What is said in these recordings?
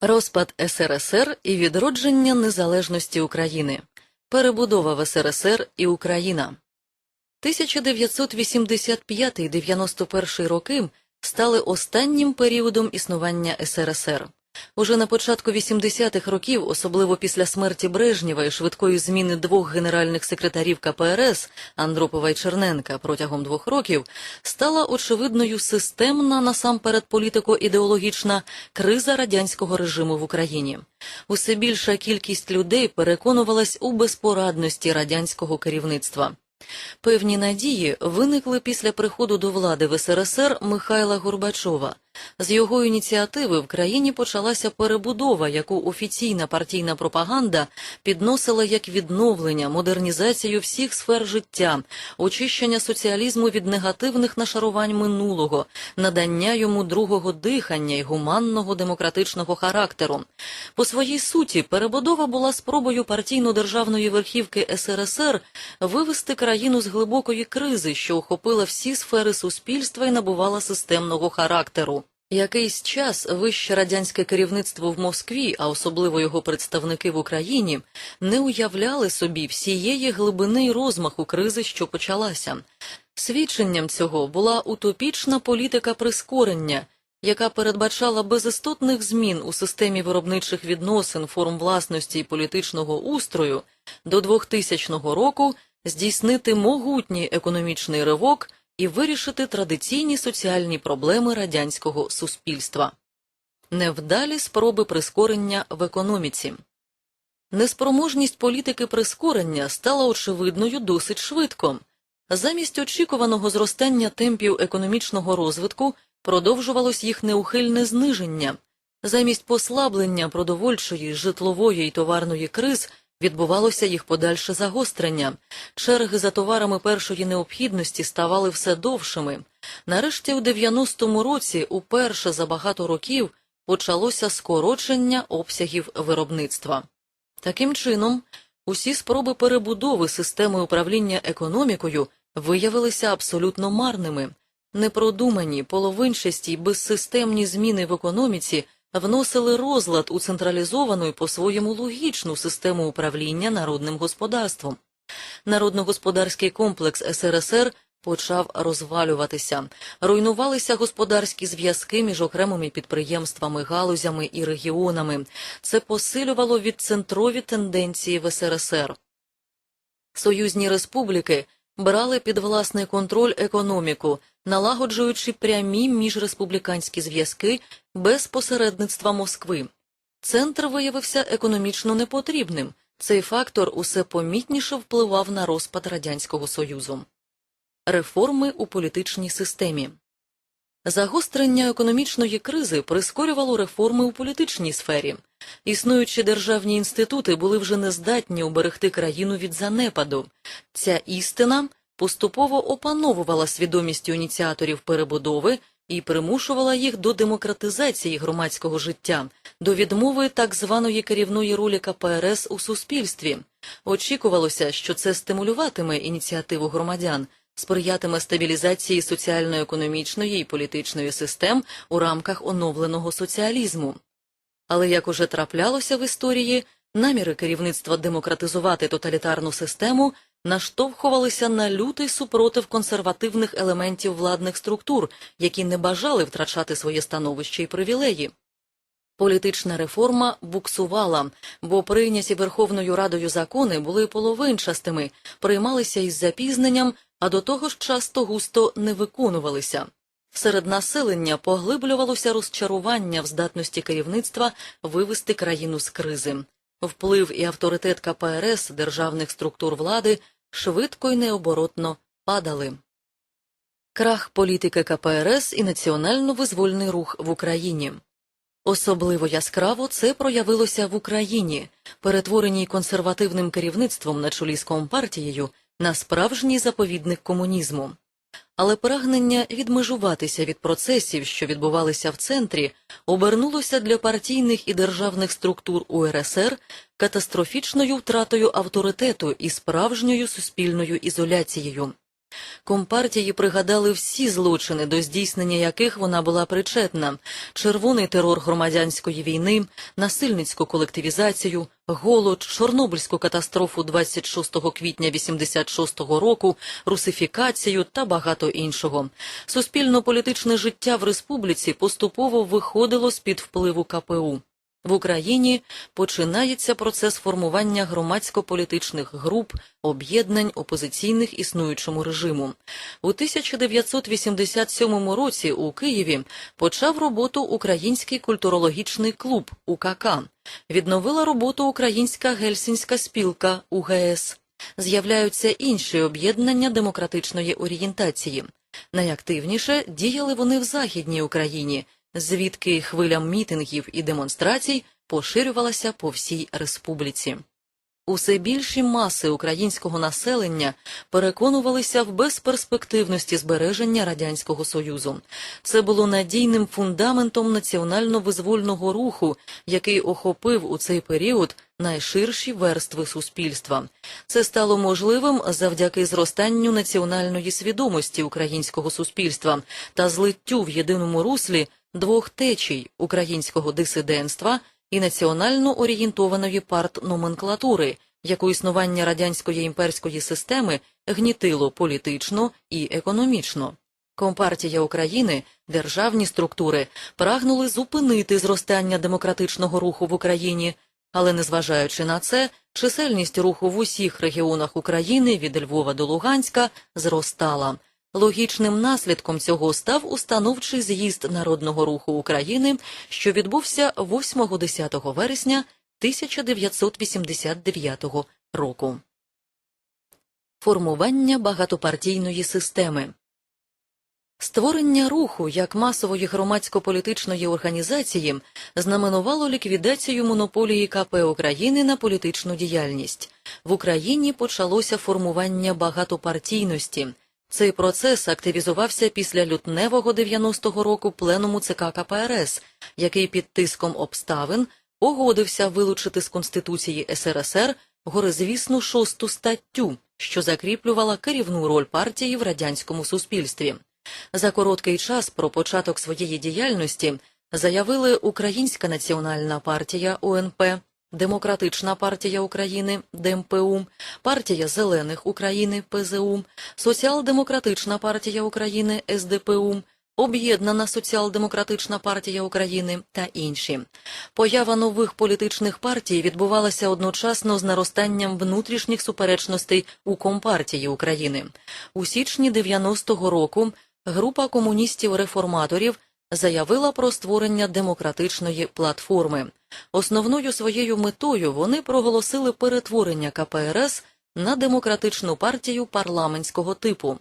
Розпад СРСР і відродження незалежності України. Перебудова в СРСР і Україна. 1985-91 роки стали останнім періодом існування СРСР. Уже на початку 80-х років, особливо після смерті Брежнєва і швидкої зміни двох генеральних секретарів КПРС Андропова і Черненка протягом двох років, стала очевидною системна насамперед політико-ідеологічна криза радянського режиму в Україні. Усе більша кількість людей переконувалась у безпорадності радянського керівництва. Певні надії виникли після приходу до влади в СРСР Михайла Горбачова. З його ініціативи в країні почалася перебудова, яку офіційна партійна пропаганда підносила як відновлення, модернізацію всіх сфер життя, очищення соціалізму від негативних нашарувань минулого, надання йому другого дихання й гуманного демократичного характеру. По своїй суті, перебудова була спробою партійно-державної верхівки СРСР вивести країну з глибокої кризи, що охопила всі сфери суспільства і набувала системного характеру. Якийсь час вище радянське керівництво в Москві, а особливо його представники в Україні, не уявляли собі всієї глибини й розмаху кризи, що почалася. Свідченням цього була утопічна політика прискорення, яка передбачала без істотних змін у системі виробничих відносин, форм власності і політичного устрою до 2000 року здійснити могутній економічний ривок і вирішити традиційні соціальні проблеми радянського суспільства. Невдалі спроби прискорення в економіці. Неспроможність політики прискорення стала очевидною досить швидко. Замість очікуваного зростання темпів економічного розвитку продовжувалось їх неухильне зниження. Замість послаблення продовольчої, житлової й товарної криз відбувалося їх подальше загострення. Черги за товарами першої необхідності ставали все довшими. Нарешті у 90-му році, уперше за багато років, почалося скорочення обсягів виробництва. Таким чином, усі спроби перебудови системи управління економікою виявилися абсолютно марними. Непродумані, половинчасті й безсистемні зміни в економіці вносили розлад у централізовану і по-своєму логічну систему управління народним господарством. Народно-господарський комплекс СРСР почав розвалюватися, руйнувалися господарські зв'язки між окремими підприємствами, галузями і регіонами. Це посилювало відцентрові тенденції в СРСР. Союзні республіки брали під власний контроль економіку, налагоджуючи прямі міжреспубліканські зв'язки без посередництва Москви. Центр виявився економічно непотрібним. Цей фактор усе помітніше впливав на розпад Радянського Союзу. Реформи у політичній системі Загострення економічної кризи прискорювало реформи у політичній сфері. Існуючі державні інститути були вже не здатні уберегти країну від занепаду. Ця істина поступово опановувала свідомістю ініціаторів перебудови і примушувала їх до демократизації громадського життя, до відмови так званої керівної ролі КПРС у суспільстві. Очікувалося, що це стимулюватиме ініціативу громадян, сприятиме стабілізації соціально-економічної і політичної систем у рамках оновленого соціалізму. Але як уже траплялося в історії, наміри керівництва демократизувати тоталітарну систему наштовхувалися на лютий супротив консервативних елементів владних структур, які не бажали втрачати своє становище і привілеї. Політична реформа буксувала, бо прийняті Верховною Радою закони були половинчастими, приймалися із запізненням, а до того ж часто густо не виконувалися. Серед населення поглиблювалося розчарування в здатності керівництва вивести країну з кризи. Вплив і авторитет КПРС державних структур влади швидко й необоротно падали. Крах політики КПРС і національно-визвольний рух в Україні. Особливо яскраво це проявилося в Україні, перетвореній консервативним керівництвом на чолі з компартією на справжній заповідник комунізму. Але прагнення відмежуватися від процесів, що відбувалися в центрі, обернулося для партійних і державних структур УРСР катастрофічною втратою авторитету і справжньою суспільною ізоляцією. Компартії пригадали всі злочини, до здійснення яких вона була причетна: червоний терор громадянської війни, насильницьку колективізацію, голод, Чорнобильську катастрофу 26 квітня 86 року, русифікацію та багато іншого. Суспільно-політичне життя в республіці поступово виходило з-під впливу КПУ. В Україні починається процес формування громадсько-політичних груп, об'єднань опозиційних існуючому режиму. У 1987 році у Києві почав роботу Український культурологічний клуб УКК. Відновила роботу Українська гельсінська спілка УГС. З'являються інші об'єднання демократичної орієнтації. Найактивніше діяли вони в Західній Україні, звідки хвиля мітингів і демонстрацій поширювалася по всій республіці. Усе більші маси українського населення переконувалися в безперспективності збереження радянського союзу. Це було надійним фундаментом національно-визвольного руху, який охопив у цей період найширші верстви суспільства. Це стало можливим завдяки зростанню національної свідомості українського суспільства та злиттю в єдиному руслі двох течій українського дисидентства і національно орієнтованої партноменклатури, яку існування радянської імперської системи гнітило політично і економічно. Компартія України, державні структури прагнули зупинити зростання демократичного руху в Україні, але незважаючи на це, чисельність руху в усіх регіонах України від Львова до Луганська зростала. Логічним наслідком цього став установчий з'їзд Народного руху України, що відбувся 8-10 вересня 1989 року. Формування багатопартійної системи Створення руху як масової громадсько-політичної організації знаменувало ліквідацію монополії КП України на політичну діяльність. В Україні почалося формування багатопартійності. Цей процес активізувався після лютневого 90-го року пленуму ЦК КПРС, який під тиском обставин погодився вилучити з Конституції СРСР горизвісну шосту статтю, що закріплювала керівну роль партії в радянському суспільстві. За короткий час про початок своєї діяльності заявили Українська національна партія УНП, Демократична партія України ДМПУ, Партія Зелених України ПЗУ, Соціал-демократична партія України СДПУ, Об'єднана соціал-демократична партія України та інші. Поява нових політичних партій відбувалася одночасно з наростанням внутрішніх суперечностей у Компартії України. У січні 90-го року група комуністів-реформаторів заявила про створення демократичної платформи. Основною своєю метою вони проголосили перетворення КПРС на демократичну партію парламентського типу.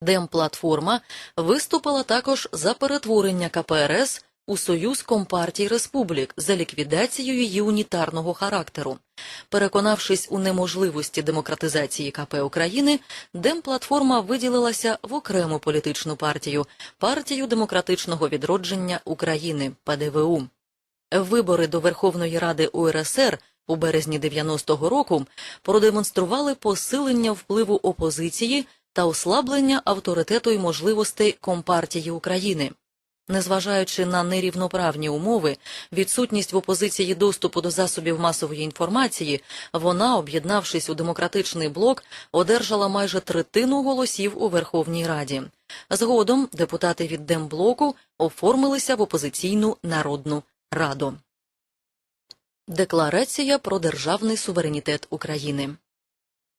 Демплатформа виступила також за перетворення КПРС у Союз Компартій Республік за ліквідацією її унітарного характеру. Переконавшись у неможливості демократизації КП України, Демплатформа виділилася в окрему політичну партію партію демократичного відродження України ПДВУ. Вибори до Верховної Ради УРСР у березні 90-го року продемонстрували посилення впливу опозиції та ослаблення авторитету і можливостей Компартії України. Незважаючи на нерівноправні умови, відсутність в опозиції доступу до засобів масової інформації, вона, об'єднавшись у демократичний блок, одержала майже третину голосів у Верховній Раді. Згодом депутати від Демблоку оформилися в опозиційну народну раду. Декларація про державний суверенітет України.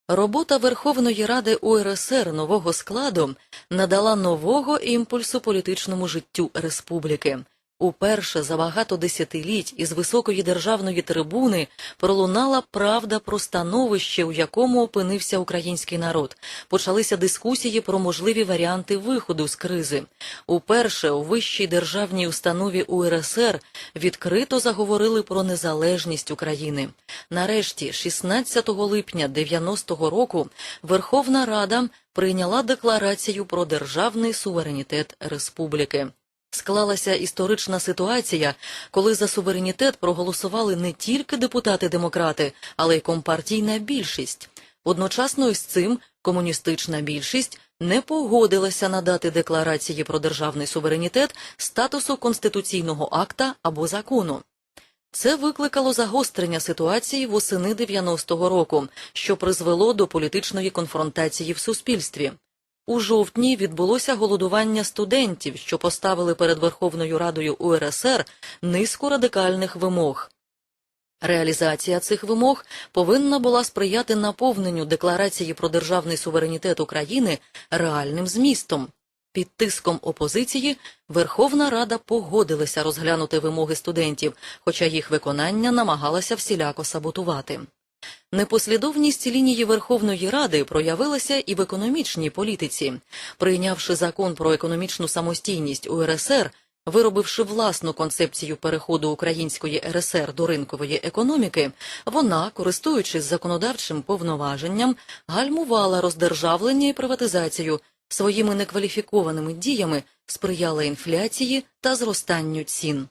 Робота Верховної Ради УРСР нового складу надала нового імпульсу політичному життю республіки. Уперше за багато десятиліть із високої державної трибуни пролунала правда про становище, у якому опинився український народ. Почалися дискусії про можливі варіанти виходу з кризи. Уперше у вищій державній установі УРСР відкрито заговорили про незалежність України. Нарешті, 16 липня 90-го року, Верховна Рада прийняла декларацію про державний суверенітет республіки. Склалася історична ситуація, коли за суверенітет проголосували не тільки депутати-демократи, але й компартійна більшість. Одночасно із цим комуністична більшість не погодилася надати декларації про державний суверенітет статусу конституційного акта або закону. Це викликало загострення ситуації восени 90-го року, що призвело до політичної конфронтації в суспільстві. У жовтні відбулося голодування студентів, що поставили перед Верховною Радою УРСР низку радикальних вимог. Реалізація цих вимог повинна була сприяти наповненню Декларації про державний суверенітет України реальним змістом. Під тиском опозиції Верховна Рада погодилася розглянути вимоги студентів, хоча їх виконання намагалася всіляко саботувати. Непослідовність лінії Верховної Ради проявилася і в економічній політиці. Прийнявши закон про економічну самостійність УРСР, виробивши власну концепцію переходу української РСР до ринкової економіки, вона, користуючись законодавчим повноваженням, гальмувала роздержавлення і приватизацію, своїми некваліфікованими діями сприяла інфляції та зростанню цін.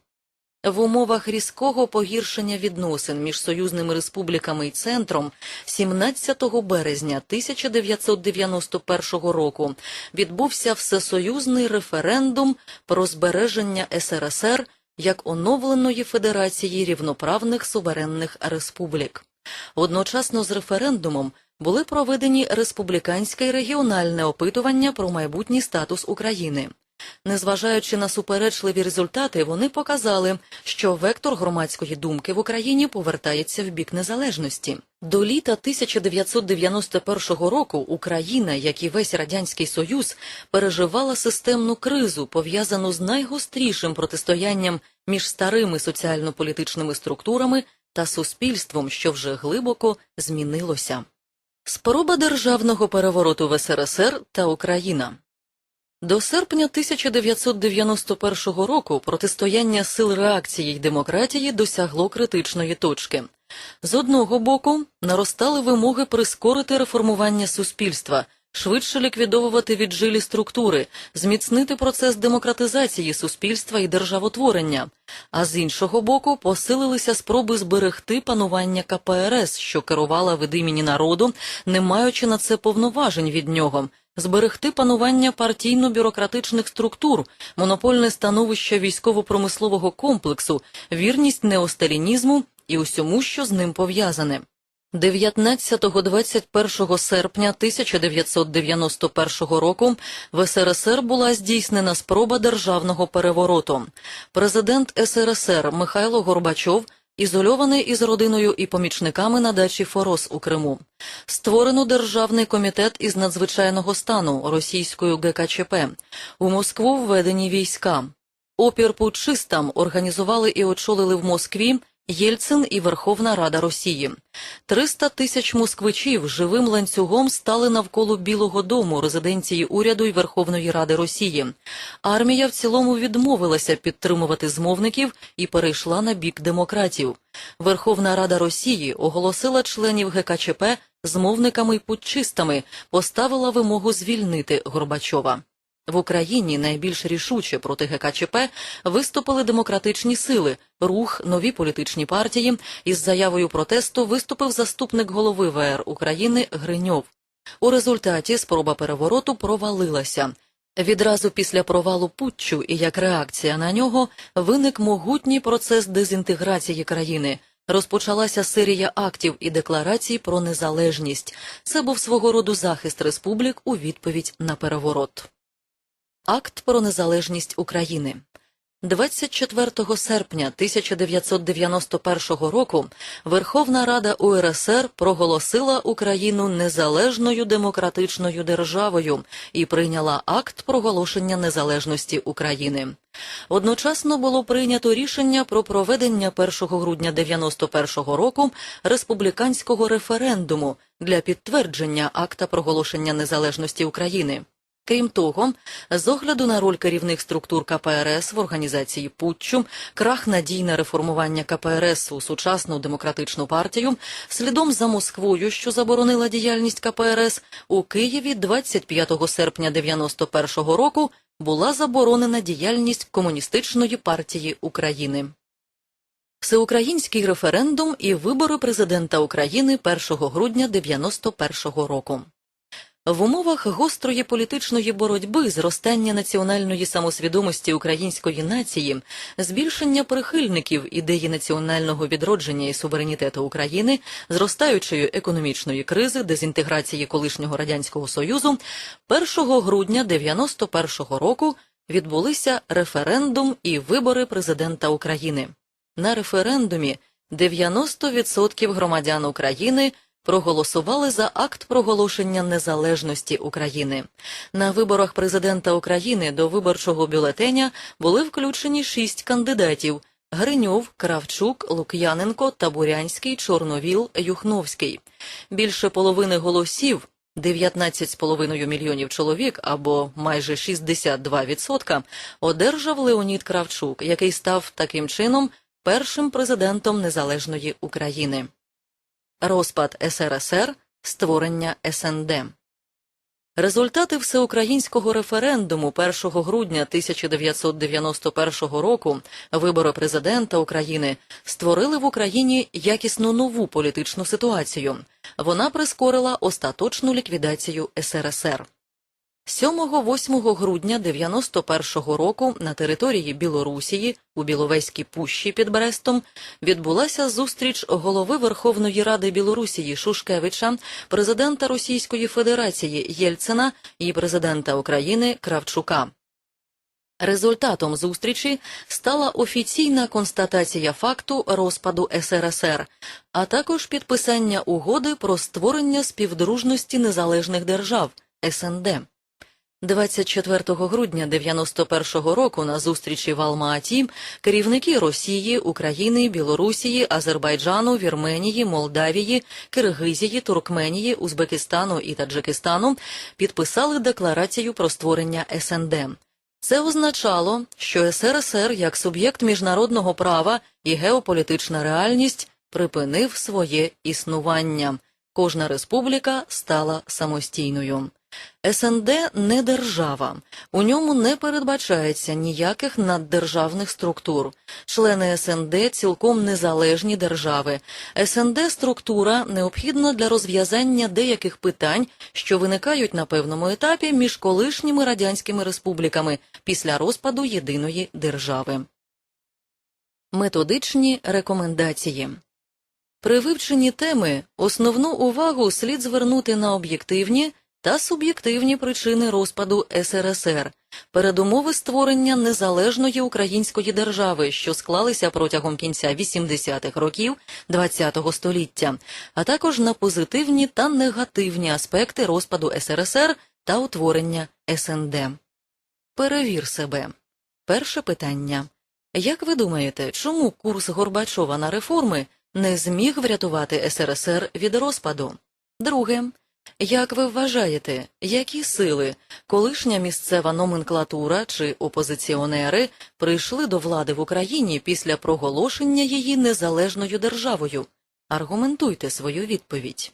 В умовах різкого погіршення відносин між союзними республіками і центром 17 березня 1991 року відбувся всесоюзний референдум про збереження СРСР як оновленої Федерації рівноправних суверенних республік. Одночасно з референдумом були проведені республіканське і регіональне опитування про майбутній статус України. Незважаючи на суперечливі результати, вони показали, що вектор громадської думки в Україні повертається в бік незалежності. До літа 1991 року Україна, як і весь радянський союз, переживала системну кризу, пов'язану з найгострішим протистоянням між старими соціально-політичними структурами та суспільством, що вже глибоко змінилося. Спроба державного перевороту в СРСР та Україна. До серпня 1991 року протистояння сил реакції й демократії досягло критичної точки. З одного боку, наростали вимоги прискорити реформування суспільства, швидше ліквідовувати віджилі структури, зміцнити процес демократизації суспільства і державотворення, а з іншого боку, посилилися спроби зберегти панування КПРС, що керувала від імені народу, не маючи на це повноважень від нього зберегти панування партійно-бюрократичних структур, монопольне становище військово-промислового комплексу, вірність неосталінізму і усьому, що з ним пов'язане. 19-21 серпня 1991 року в СРСР була здійснена спроба державного перевороту. Президент СРСР Михайло Горбачов ізольований із родиною і помічниками на дачі Форос у Криму. Створено Державний комітет із надзвичайного стану російською ГКЧП. У Москву введені війська. Опір путчистам організували і очолили в Москві Єльцин і Верховна Рада Росії. 300 тисяч москвичів живим ланцюгом стали навколо Білого дому, резиденції уряду і Верховної Ради Росії. Армія в цілому відмовилася підтримувати змовників і перейшла на бік демократів. Верховна Рада Росії оголосила членів ГКЧП змовниками й путчистами, поставила вимогу звільнити Горбачова. В Україні найбільш рішуче проти ГКЧП виступили демократичні сили, рух, нові політичні партії. Із заявою протесту виступив заступник голови ВР України Гриньов. У результаті спроба перевороту провалилася. Відразу після провалу путчу і як реакція на нього виник могутній процес дезінтеграції країни. Розпочалася серія актів і декларацій про незалежність. Це був свого роду захист республік у відповідь на переворот. Акт про незалежність України 24 серпня 1991 року Верховна Рада УРСР проголосила Україну незалежною демократичною державою і прийняла акт проголошення незалежності України. Одночасно було прийнято рішення про проведення 1 грудня 1991 року республіканського референдуму для підтвердження акта проголошення незалежності України. Крім того, з огляду на роль керівних структур КПРС в організації Путчу, крах надійне реформування КПРС у сучасну демократичну партію, слідом за Москвою, що заборонила діяльність КПРС, у Києві 25 серпня 91 року була заборонена діяльність Комуністичної партії України. Всеукраїнський референдум і вибори президента України 1 грудня 91 року. В умовах гострої політичної боротьби, зростання національної самосвідомості української нації, збільшення прихильників ідеї національного відродження і суверенітету України, зростаючої економічної кризи, дезінтеграції колишнього радянського союзу, 1 грудня 91-го року відбулися референдум і вибори президента України. На референдумі 90% громадян України проголосували за акт проголошення незалежності України. На виборах президента України до виборчого бюлетеня були включені шість кандидатів: Гриньов, Кравчук, Лук'яненко, Табурянський, Чорновіл, Юхновський. Більше половини голосів. 19,5 мільйонів чоловік, або майже 62%, одержав Леонід Кравчук, який став таким чином першим президентом незалежної України. Розпад СРСР, створення СНД. Результати всеукраїнського референдуму 1 грудня 1991 року, вибори президента України, створили в Україні якісно нову політичну ситуацію. Вона прискорила остаточну ліквідацію СРСР. 7-8 грудня 91 року на території Білорусії у Біловезькій пущі під Брестом відбулася зустріч голови Верховної Ради Білорусії Шушкевича, президента Російської Федерації Єльцина і президента України Кравчука. Результатом зустрічі стала офіційна констатація факту розпаду СРСР, а також підписання угоди про створення співдружності незалежних держав СНД. 24 грудня 91 року на зустрічі в Алма-Аті керівники Росії, України, Білорусії, Азербайджану, Вірменії, Молдавії, Киргизії, Туркменії, Узбекистану і Таджикистану підписали декларацію про створення СНД. Це означало, що СРСР як суб'єкт міжнародного права і геополітична реальність припинив своє існування. Кожна республіка стала самостійною. СНД не держава, у ньому не передбачається ніяких наддержавних структур. Члени СНД цілком незалежні держави. СНД структура необхідна для розв'язання деяких питань, що виникають на певному етапі між колишніми радянськими республіками після розпаду єдиної держави. Методичні рекомендації при вивченні теми основну увагу слід звернути на об'єктивні та суб'єктивні причини розпаду СРСР, передумови створення незалежної української держави, що склалися протягом кінця 80-х років ХХ століття, а також на позитивні та негативні аспекти розпаду СРСР та утворення СНД. Перевір себе. Перше питання. Як ви думаєте, чому курс Горбачова на реформи не зміг врятувати СРСР від розпаду? Друге. Як ви вважаєте, які сили, колишня місцева номенклатура чи опозиціонери прийшли до влади в Україні після проголошення її незалежною державою? Аргументуйте свою відповідь.